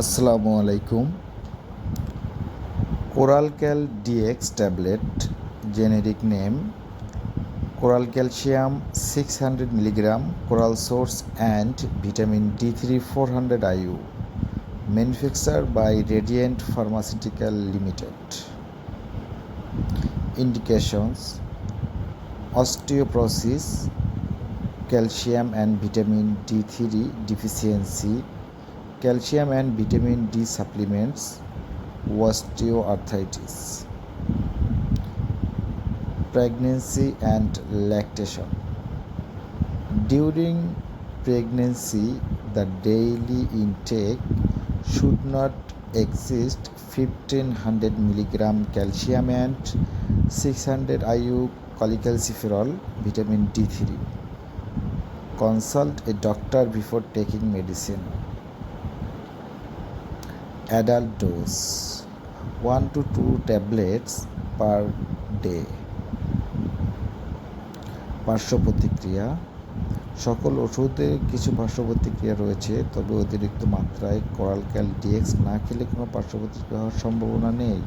আসসালামু আলাইকুম Coralcal DX tablet generic name coral calcium six hundred milligram coral source and vitamin D three four hundred IU manufacture by radiant pharmaceutical limited indications osteoporosis calcium and vitamin D three deficiency Calcium and vitamin D supplements. Osteoarthritis, pregnancy and lactation. During pregnancy, the daily intake should not exceed 1500 mg calcium and 600 IU cholecalciferol vitamin D3. Consult a doctor before taking medicine. Adult dose one two two tablets per day পার্শ্ব প্রতিক্রিয়া সকল ওষুধে কিছু পার্শ্ব প্রতিক্রিয়া রয়েছে তবে অতিরিক্ত মাত্রায় করাল ক্যাল ডিএক্স না খেলে কোনো পার্শ্ব প্রতিক্রিয়া হওয়ার সম্ভাবনা নেই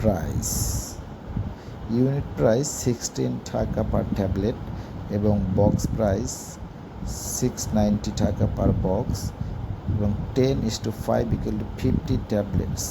প্রাইস ইউনিট প্রাইস সিক্সটিন টাকা পার ট্যাবলেট এবং বক্স প্রাইস সিক্স নাইনটি টাকা পার বক্স এবং ten is two five equal to fifty tablets